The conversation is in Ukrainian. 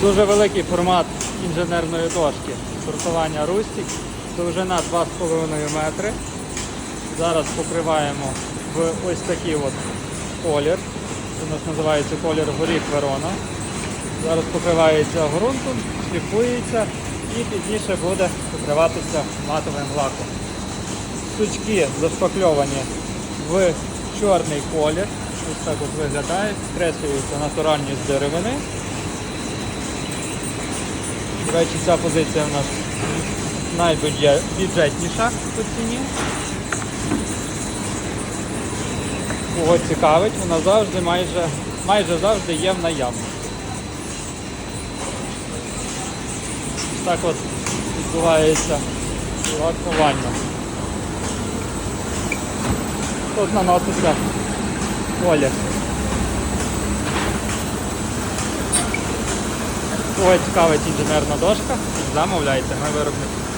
Дуже великий формат інженерної дошки. Сортування Рустік. Довжина 2,5 метри. Зараз покриваємо в ось такий от колір. Це у нас називається колір горіх Верона. Зараз покривається ґрунтом, шліфується і пізніше буде покриватися матовим лаком. Сучки зашпакльовані в чорний колір. Ось так от виглядає, скреслюються натуральні з деревини. До речі, ця позиція в нас найбюджетніша по ціні. Кого цікавить, вона завжди майже, майже завжди є в наявності. Так от відбувається лакування. Тут наноситься колір. Кого цікавить інженерна дошка, замовляйте, ми виробники.